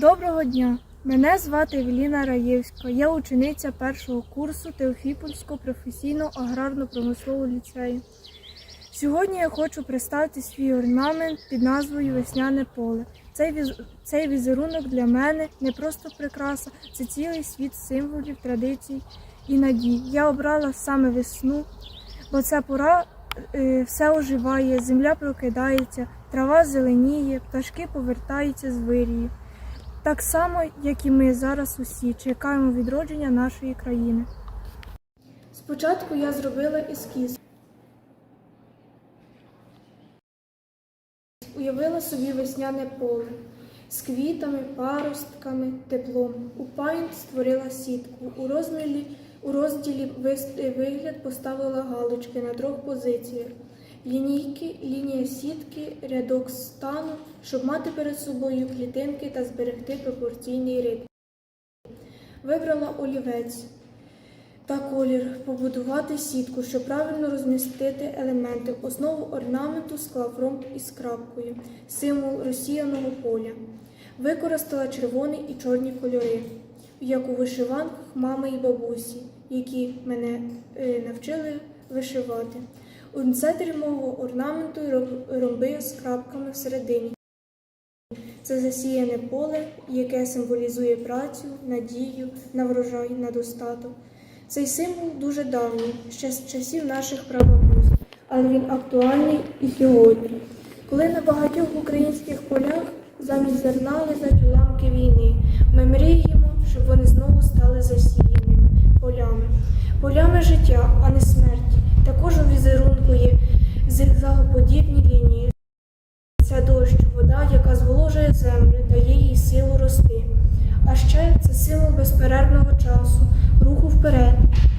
Доброго дня! Мене звати Евеліна Раєвська. Я учениця першого курсу Теофіпольського професійного аграрно-промислового ліцею. Сьогодні я хочу представити свій орнамент під назвою Весняне поле. Цей, віз... Цей візерунок для мене не просто прикраса, це цілий світ символів, традицій і надій. Я обрала саме весну, бо ця пора е, все оживає, земля прокидається, трава зеленіє, пташки повертаються з вирії. Так само, як і ми зараз усі чекаємо відродження нашої країни. Спочатку я зробила ескіз. Уявила собі весняне поле з квітами, паростками, теплом. У паїнт створила сітку. У розділі, у розділі вигляд поставила галочки на трьох позиціях. Лінійки, лінія сітки, рядок стану, щоб мати перед собою клітинки та зберегти пропорційний ритм. Вибрала олівець та колір, побудувати сітку, щоб правильно розмістити елементи. Основу орнаменту склав ромб із крапкою, символ розсіяного поля. Використала червоний і чорні кольори, як у вишиванках мами і бабусі, які мене е, навчили вишивати. У орнаменту ром- ромби з крапками всередині. Це засіяне поле, яке символізує працю, надію на врожай, на достаток. Цей символ дуже давній, ще з часів наших прабабусь, але він актуальний і сьогодні. Коли на багатьох українських полях замість зерна лежать уламки війни, ми мріємо, щоб вони знову стали засіяними полями, полями життя, а не смерті. Землю, дає їй силу рости. А ще це сила безперервного часу, руху вперед.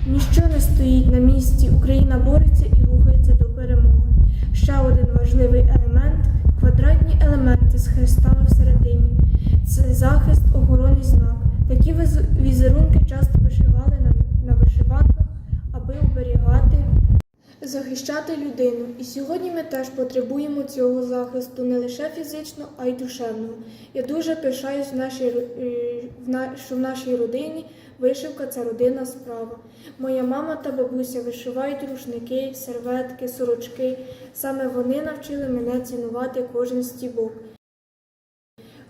Ніщо не стоїть на місці, Україна бореться і рухається до перемоги. Ще один важливий елемент квадратні елементи з хрестами всередині. Захищати людину. І сьогодні ми теж потребуємо цього захисту не лише фізично, а й душевного. Я дуже пишаюсь в нашій, е, що в нашій родині вишивка це родинна справа. Моя мама та бабуся вишивають рушники, серветки, сорочки. Саме вони навчили мене цінувати кожен стібок.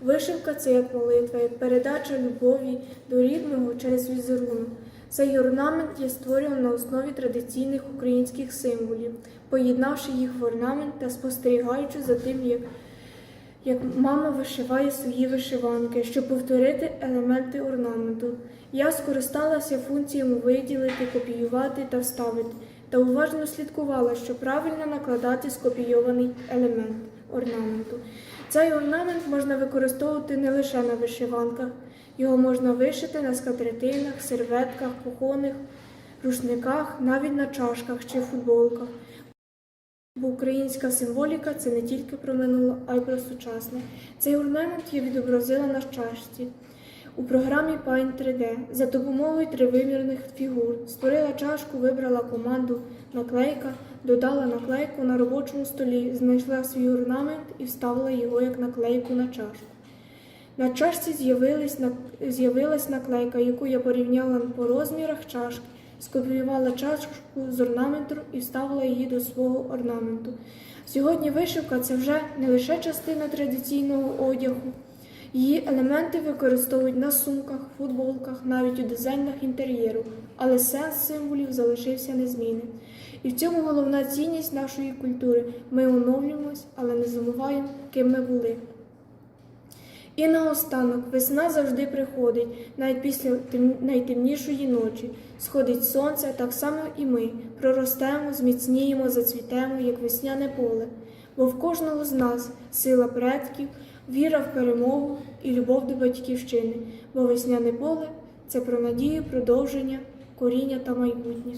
Вишивка це як молитва, як передача любові до рідного через візерунок. Цей орнамент є створюваний на основі традиційних українських символів, поєднавши їх в орнамент та спостерігаючи за тим, як, як мама вишиває свої вишиванки, щоб повторити елементи орнаменту. Я скористалася функціями виділити, копіювати та вставити, та уважно слідкувала, щоб правильно накладати скопійований елемент орнаменту. Цей орнамент можна використовувати не лише на вишиванках, його можна вишити на скатертинах, серветках, кухонних рушниках, навіть на чашках чи футболках. Бо українська символіка це не тільки про минуле, а й про сучасне. Цей орнамент я відобразила на чашці у програмі Paint 3D за допомогою тривимірних фігур. Створила чашку, вибрала команду наклейка, додала наклейку на робочому столі, знайшла свій орнамент і вставила його як наклейку на чашку. На чашці з'явилась, на- з'явилась наклейка, яку я порівняла по розмірах чашки, скопіювала чашку з орнаменту і вставила її до свого орнаменту. Сьогодні вишивка це вже не лише частина традиційного одягу. Її елементи використовують на сумках, футболках, навіть у дизайнах інтер'єру, але сенс символів залишився незмінним. І в цьому головна цінність нашої культури. Ми оновлюємось, але не забуваємо, ким ми були. І наостанок весна завжди приходить, навіть після тем- найтемнішої ночі. Сходить сонце, так само і ми проростемо, зміцніємо, зацвітемо, як весняне поле. Бо в кожного з нас сила предків, віра в перемогу і любов до батьківщини. Бо весняне поле це про надію, продовження, коріння та майбутнє.